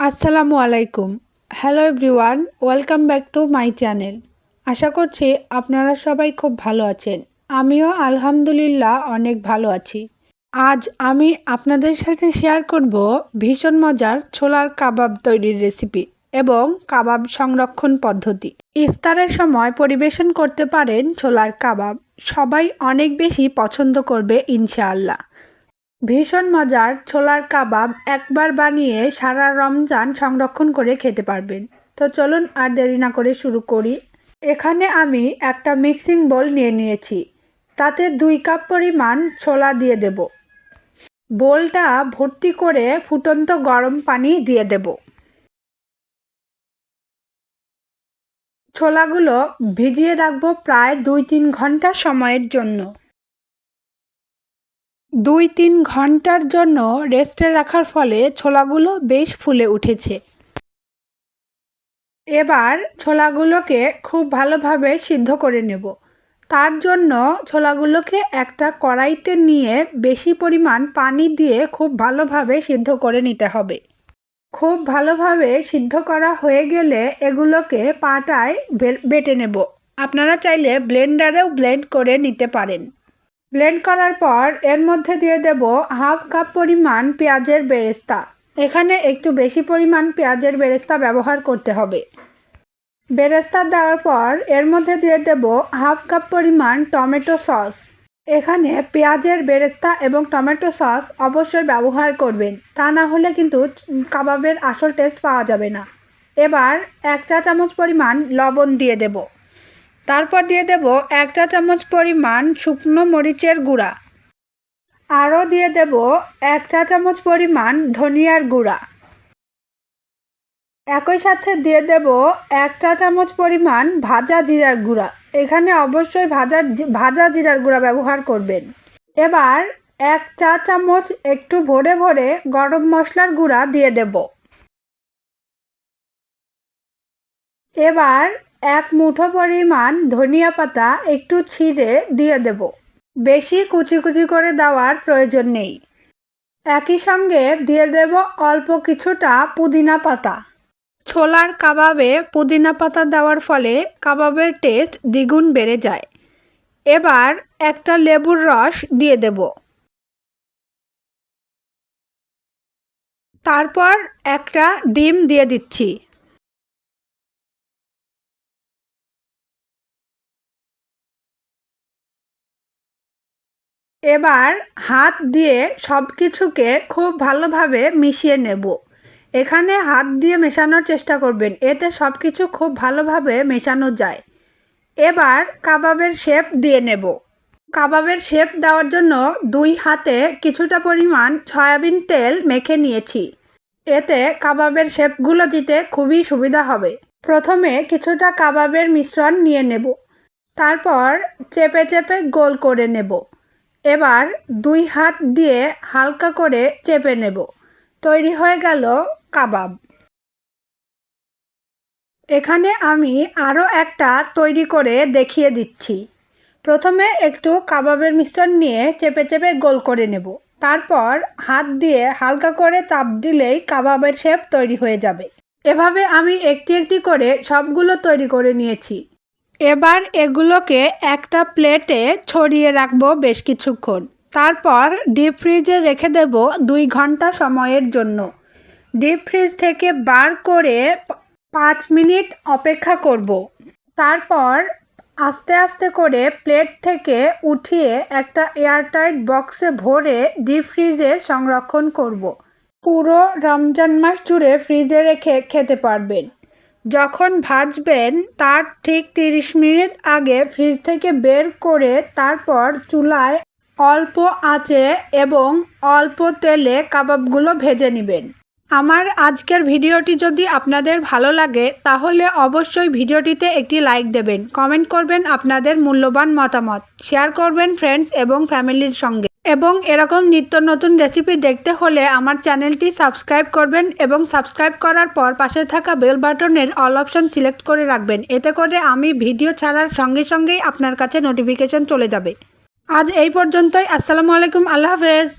আসসালামু আলাইকুম। Hello everyone welcome back to my channel আশা করছি আপনারা সবাই খুব ভালো আছেন। আমিও আলহামদুলিল্লাহ অনেক ভালো আছি। আজ আমি আপনাদের সাথে শেয়ার করব ভীষণ মজার ছোলার কাবাব তৈরির রেসিপি এবং কাবাব সংরক্ষণ পদ্ধতি। ইফতারের সময় পরিবেশন করতে পারেন ছোলার কাবাব। সবাই অনেক বেশি পছন্দ করবে ইনশাআল্লাহ। ভীষণ মজার ছোলার কাবাব একবার বানিয়ে সারা রমজান সংরক্ষণ করে খেতে পারবেন। তো চলুন আর দেরি না করে শুরু করি। এখানে আমি একটা মিক্সিং বোল নিয়ে নিয়েছি। তাতে দুই কাপ পরিমাণ ছোলা দিয়ে দেব। বোলটা ভর্তি করে ফুটন্ত গরম পানি দিয়ে দেব। ছোলাগুলো ভিজিয়ে রাখব প্রায় দুই তিন ঘণ্টা সময়ের জন্য। দুই তিন ঘণ্টার জন্য রেস্টে রাখার ফলে ছোলাগুলো বেশ ফুলে উঠেছে। এবার ছোলাগুলোকে খুব ভালোভাবে সিদ্ধ করে নেব। তার জন্য ছোলাগুলোকে একটা কড়াইতে নিয়ে বেশি পরিমাণ পানি দিয়ে খুব ভালোভাবে সিদ্ধ করে নিতে হবে। খুব ভালোভাবে সিদ্ধ করা হয়ে গেলে এগুলোকে পাটায় বেটে নেব। আপনারা চাইলে ব্লেন্ডারেও ব্লেন্ড করে নিতে পারেন। ব্লেন্ড করার পর এর মধ্যে দিয়ে দেব হাফ কাপ পরিমাণ পেঁয়াজের বেরেস্তা। এখানে একটু বেশি পরিমাণ পেঁয়াজের বেরেস্তা ব্যবহার করতে হবে। বেরেস্তা দেওয়ার পর এর মধ্যে দিয়ে দেব হাফ কাপ পরিমাণ টমেটো সস। এখানে পেঁয়াজের বেরেস্তা এবং টমেটো সস অবশ্যই ব্যবহার করবেন, তা না হলে কিন্তু কাবাবের আসল টেস্ট পাওয়া যাবে না। এবার এক চা চামচ পরিমাণ লবণ দিয়ে দেবো। তারপর দিয়ে দেব এক চা চামচ পরিমাণ শুকনো মরিচের গুঁড়া। আরও দিয়ে দেব এক চা চামচ পরিমাণ ধনিয়ার গুঁড়া। একই সাথে দিয়ে দেব এক চা চামচ পরিমাণ ভাজা জিরার গুঁড়া। এখানে অবশ্যই ভাজা ভাজা জিরার গুঁড়া ব্যবহার করবেন। এবার এক চা চামচ একটু ভরে ভরে গরম মশলার গুঁড়া দিয়ে দেব। এবার এক মুঠো পরিমাণ ধনিয়া পাতা একটু ছিঁড়ে দিয়ে দেব। বেশি কুচি কুচি করে দেওয়ার প্রয়োজন নেই। একই সঙ্গে দিয়ে দেব অল্প কিছুটা পুদিনা পাতা। ছোলার কাবাবে পুদিনা পাতা দেওয়ার ফলে কাবাবের টেস্ট দ্বিগুণ বেড়ে যায়। এবার একটা লেবুর রস দিয়ে দেব। তারপর একটা ডিম দিয়ে দিচ্ছি। এবার হাত দিয়ে সব কিছুকে খুব ভালোভাবে মিশিয়ে নেব। এখানে হাত দিয়ে মেশানোর চেষ্টা করবেন, এতে সব কিছু খুব ভালোভাবে মেশানো যায়। এবার কাবাবের শেপ দিয়ে নেব। কাবাবের শেপ দেওয়ার জন্য দুই হাতে কিছুটা পরিমাণ সয়াবিন তেল মেখে নিয়েছি। এতে কাবাবের শেপগুলো দিতে খুবই সুবিধা হবে। প্রথমে কিছুটা কাবাবের মিশ্রণ নিয়ে নেব। তারপর চেপে চেপে গোল করে নেব। এবার দুই হাত দিয়ে হালকা করে চেপে নেব। তৈরি হয়ে গেল কাবাব। এখানে আমি আরও একটা তৈরি করে দেখিয়ে দিচ্ছি। প্রথমে একটু কাবাবের মিশ্রণ নিয়ে চেপে চেপে গোল করে নেব। তারপর হাত দিয়ে হালকা করে চাপ দিলেই কাবাবের শেপ তৈরি হয়ে যাবে। এভাবে আমি একটি একটি করে সবগুলো তৈরি করে নিয়েছি। এবার এগুলোকে একটা প্লেটে ছড়িয়ে রাখব বেশ কিছুক্ষণ তারপর ডিপ ফ্রিজে রেখে দেব দুই ঘণ্টা সময়ের জন্য ডিপ ফ্রিজ থেকে বার করে পাঁচ মিনিট অপেক্ষা করব। তারপর আস্তে আস্তে করে প্লেট থেকে উঠিয়ে একটা এয়ারটাইট বক্সে ভরে ডিপ ফ্রিজে সংরক্ষণ করব। পুরো রমজান মাস জুড়ে ফ্রিজে রেখে খেতে পারবেন যখন ভাজবেন, তার ঠিক তিরিশ মিনিট আগে ফ্রিজ থেকে বের করে তারপর চুলায় অল্প আঁচে এবং অল্প তেলে কাবাবগুলো ভেজে নেবেন। আমার আজকের ভিডিওটি যদি আপনাদের ভালো লাগে, তাহলে অবশ্যই ভিডিওটিতে একটি লাইক দেবেন। কমেন্ট করবেন আপনাদের মূল্যবান মতামত। শেয়ার করবেন ফ্রেন্ডস এবং ফ্যামিলির সঙ্গে। এবং এরকম নিত্য নতুন রেসিপি দেখতে হলে আমার চ্যানেলটি সাবস্ক্রাইব করবেন এবং সাবস্ক্রাইব করার পর পাশে থাকা বেল বাটনের অল অপশন সিলেক্ট করে রাখবেন। এতে করে আমি ভিডিও ছাড়ার সঙ্গে সঙ্গেই আপনার কাছে নোটিফিকেশন চলে যাবে। আজ এই পর্যন্তই। আসসালামু আলাইকুম। আল্লাহ হাফেজ।